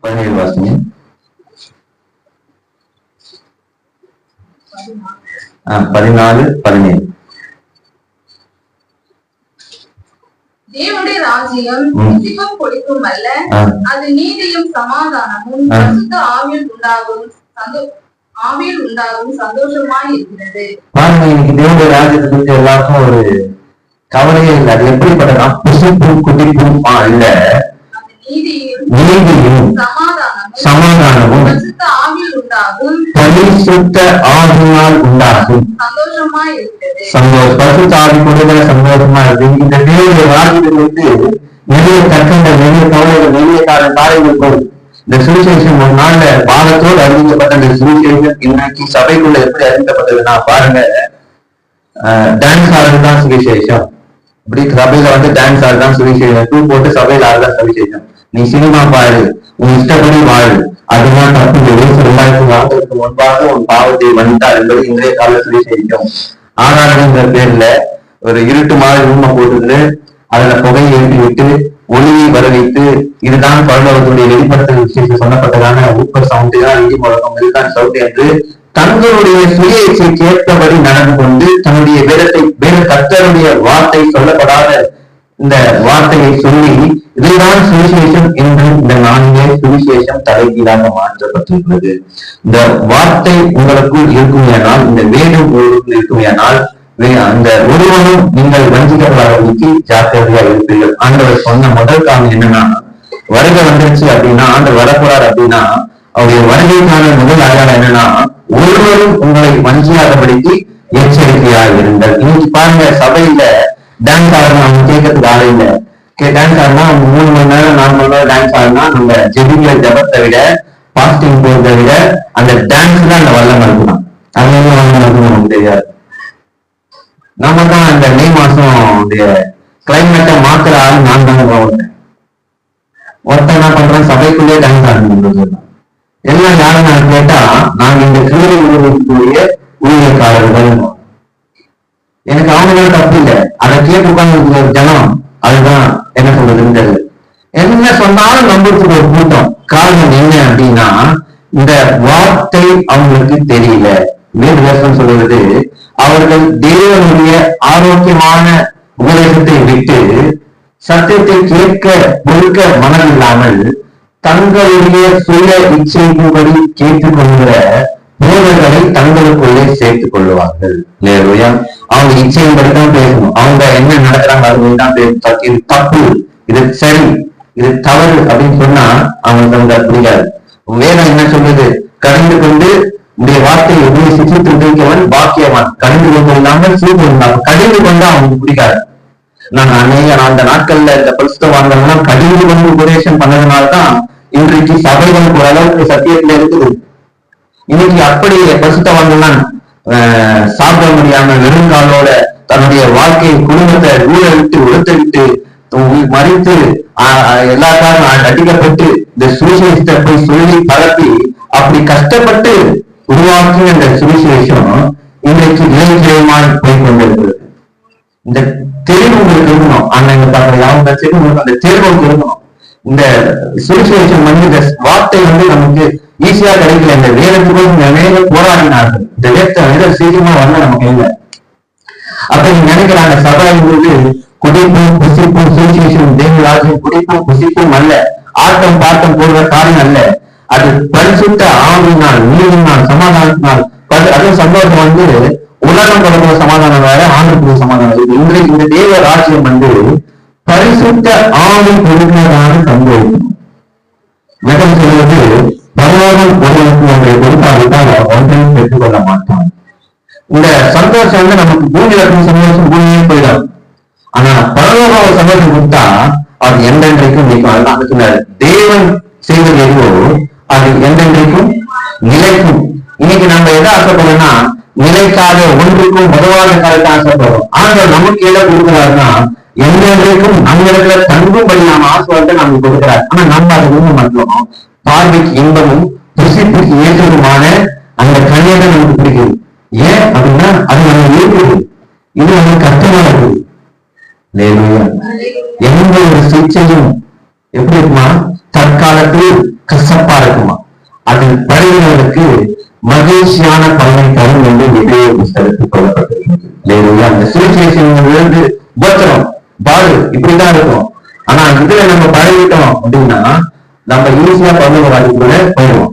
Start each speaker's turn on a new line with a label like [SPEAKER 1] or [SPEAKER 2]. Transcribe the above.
[SPEAKER 1] பதினேழு வாசிங்க ஆ, பதினாலு பதினேழு.
[SPEAKER 2] தேவனுடைய ராஜ்யம்
[SPEAKER 1] ம்.
[SPEAKER 2] நித்தியம் கொடுக்கும் அல்ல. அது நீதியும் சமாதானமும். பரிசுத்த ஆவியில் உண்டாகும் ஆவியில் உண்டாகும் சந்தோஷமாய் இருக்கிறது.
[SPEAKER 1] பாருங்க இன்னைக்கு தேவனுடைய ராஜ்யத்தை குறித்து எல்லாருக்கும் ஒரு கவலையே இல்லை. அது எப்படிப்பட்டதா புசிப்பு குடிப்பும் ஆ, இல்ல.
[SPEAKER 2] அது நீதியும் சமாதானமும் பரிசுத்த உண்டாகும்.
[SPEAKER 1] பரிசுத்த ஆவி கொடுக்கிற சந்தோஷமா இருக்கு. இந்த நிறைய கற்கங்கள் நிறைய கவலைகள் நிறைய கால காரியங்கள் போகும் இந்த சுவிசேஷம் ஒரு நாள்ல பாலத்தோடு அறிவிக்கப்பட்ட இந்த சுவிசேஷம் இன்னைக்கு சபைக்குள்ள எப்படி அறிவிக்கப்பட்டதுன்னா பாருங்க. டான்ஸ் சுவிசேஷம். இப்படி சபையில வந்து டான்ஸ் ஆடுதான் செய்யணும் டூ போட்டு சபையில ஆடுதான் சுவிசேஷம் நீ சினிமா பாடு உன் இஷ்டப்படி வாழு. அதுதான் தப்பு. இந்த இயேசு முன்பாக உன் பாவத்தை வந்துட்டார் என்பது இன்றைய கால சுவிசேஷம் ஆனாலுங்கிற பேர்ல ஒரு இருட்டு மாதிரி உண்மை போட்டு அதுல புகையை ஏற்றி விட்டு ஒளியை வரவைத்து இதுதான் பரலோகத்துடைய வெளிப்படுத்தல் விசேஷம். சொல்லப்பட்டதான ஊப்பர் சவுண்ட் தான் இடி முழக்கம் இதுதான் சவுண்ட் என்று தங்களுடைய சுய கேட்டபடி ஏற்றபடி நடந்து கொண்டு தன்னுடைய வேதத்தை வேறு கத்தருடைய வார்த்தை சொல்லப்படாத இந்த வார்த்தையை சொல்லி இதுதான் சுவிசேஷம் என்று இந்த நான்கே சுவிசேஷம் தலைகீழாக மாற்றப்பட்டிருக்கிறது. இந்த வார்த்தை உங்களுக்குள் இருக்குமையானால் இந்த வேதம் உங்களுக்குள் இருக்குமையானால் வே- அந்த ஒருவனும் நீங்கள் வஞ்சிக்கப்படாதபடிக்கு ஜாக்கிரதையா இருப்பீர்கள். ஆண்டவர் சொன்ன முதல் காரணம் என்னன்னா வருகை வந்துருச்சு அப்படின்னா ஆண்டு வரக்கூடாது அப்படின்னா அவருடைய வருகைக்கான முதல் அடையாளம் என்னன்னா ஒருவரும் உங்களை வஞ்சியாதபடிக்கு எச்சரிக்கையாக இருங்கள். இன்னைக்கு பாருங்க சபையில டான்ஸ் ஆடுறோம் அவங்க கேட்கறதுக்கு ஆளே இல்ல. டான்ஸ் ஆடினா அவங்க மூணு மணி நேரம் நாலு மணி நேரம் டான்ஸ் ஆடினா நம்ம ஜெபிக்கிற ஜபத்தை விட பாஸ்டிங் போறதை விட அந்த டான்ஸ் தான் அந்த வல்லம் இருக்கணும் அது என்ன வல்லமை இருக்குன்னு நமக்கு தெரியாது. நாம தான் அந்த மே மாசம் கிளைமேட்டை மாத்துற ஆள் நான் தாங்க ஒருத்தன் ஒருத்தன் என்ன பண்றேன்? சபைக்குள்ளேயே டான்ஸ் ஆடணும் எல்லாம் யாரும் கேட்டா நாங்க இந்த கிருதி உருவக்கூடிய ஊழியக்காரர்கள். எனக்கு அவங்களால தப்பு இல்லை. அதை கேட்டு உட்கார்ந்து ஜனம் அதுதான் என்ன சொல்றது இருந்தது என்ன சொன்னாலும் நம்புறதுக்கு ஒரு கூட்டம். காரணம் என்ன அப்படின்னா இந்த வார்த்தை அவங்களுக்கு தெரியல. வேறு வேஷம் சொல்றது அவர்கள் தேவனுடைய ஆரோக்கியமான உபதேசத்தை விட்டு சத்தியத்தை கேட்க முழுக்க மனமில்லாமல் தங்களுடைய சுய இச்சையின்படி கேட்டுக்கொள்கிற போதர்களை தங்களுக்குள்ளே சேர்த்துக் கொள்வார்கள் இல்லையா? அவங்க இச்சையின்படி தான் பேசணும். அவங்க என்ன நடக்கிறாங்க அதுபடி தான் பேசணும். இது தப்பு. இது சரி. இது தவறு அப்படின்னு சொன்னா அவங்களுக்கு வந்து புரியாது. வேதம் என்ன சொல்றது கடந்து கொண்டு உடைய வார்த்தையை உபயோகித்து திருக்கவன் பாக்கியவான். கலந்து கொண்டு இல்லாமல் சூழ்ந்து இருந்தாங்க கடிந்து கொண்டு அவங்களுக்கு பிடிக்காது. நான் அநேக அந்த நாட்கள்ல இந்த பரிசுத்தவான்கள்லாம் கடிந்து கொண்டு உபதேசம் பண்ணதுனால்தான் இன்றைக்கு சபைகள் ஓரளவுக்கு சத்தியத்துல இருக்குது இன்னைக்கு அப்படி பரிசுத்தவான்கள்லாம் சாப்பிட முடியாம வெறுங்காலோட தன்னுடைய வாழ்க்கை குடும்பத்தை ஊழ விட்டு உடுத்த விட்டு மறித்து ஆஹ், ஆஹ், எல்லா காரணம் அடிக்கப்பட்டு இந்த சுவிசேஷத்தை போய் சொல்லி பரப்பி அப்படி கஷ்டப்பட்டு உருவாக்கிய இந்த சுவிசேஷம் இன்றைக்கு இளைஞமாய் போய் கொண்டிருக்கிறது. இந்த தெளிவு உங்களுக்கு இருக்கணும். அண்ணன் பார்க்கற யாரும் சரி அந்த தெளிவு உங்களுக்கு இருக்கணும். இந்த சுவிசேஷம் வந்து இந்த வார்த்தை வந்து நமக்கு ஈஸியா கிடைக்கல. இந்த வேதத்துக்கும் நிறைய போராடினார்கள். இந்த வேதத்தை வேத சீக்கிரமா வரல நமக்கு இல்லை அப்ப நீங்க நினைக்கிறாங்க சபை என்பது குடிப்பும் புசிப்பும் சுவிசேஷம் தேவராஜும் குடிப்பும் புசிப்பும் அல்ல. ஆட்டம் பாட்டம் போடுற காரியம் அல்ல. அது பரிசுத்த ஆவினால் நீரினால் சமாதானத்தினால் பரி- அதுவும் சந்தோஷம் வந்து உலகம் கொடுக்கிற சமாதானம் வேற ஆண்டு சமாதானம். இது இன்றைக்கு இந்த தேவ ராஜ்யம் வந்து பரிசுத்த ஆவி கொடுக்கிறதான சந்தோஷம் வேதம் சொல்வது பரவாயில்ல ஒருவனுக்கு ஒன்றை கொடுக்காவிட்டால் அவன் ஒன்றையும் பெற்றுக்கொள்ள மாட்டான். இந்த சந்தோஷம் வந்து நமக்கு பூமியில இருக்கும் சந்தோஷம் பூமியே போயிடும். ஆனா பரலோக ஒரு சந்தோஷம் கொடுத்தா அது என்றென்றைக்கும் நிற்கும். அதுதான் தேவன் செய்வது எதுவோ அது எந்தென்றைக்கும் நிலைக்கும். இன்னைக்கு நம்ம எதை ஆசைப்படுறோம்னா நிலைக்காத ஒன்றுக்கும் உதவாத காலத்தை ஆசைப்படுறோம். ஆனா நமக்கு எதை கொடுக்குறாருன்னா எந்தென்றைக்கும் நம்ம இடத்துல தங்கும்படி நாம் ஆசைப்பட்டு நமக்கு கொடுக்கிறார். ஆனா நம்ம அதை உண்மை மாட்டோம் பார்வைக்கு இன்பமும் புசிப்புக்கு ஏற்றதுமான அந்த கண்ணியை நமக்கு பிடிக்குது ஏன் அப்படின்னா அது நம்ம இருக்குது இது நமக்கு கஷ்டமா இருக்குது. எந்த ஒரு சிகிச்சையும் எப்படி இருக்குமா? தற்காலத்தில் கசப்பா இருக்குமா? அது பழகினவருக்கு மகிழ்ச்சியான பலனை தரும் என்று இதே புஸ்தகத்தில் சொல்லப்பட்டிருக்கிறது அந்த சிகிச்சை தான் இருக்கும். ஆனா இதுல நம்ம பழகிட்டோம் அப்படின்னா நம்ம ஈஸியா குழந்தைங்க வாழ்க்கைக்குள்ள போயிடுவோம்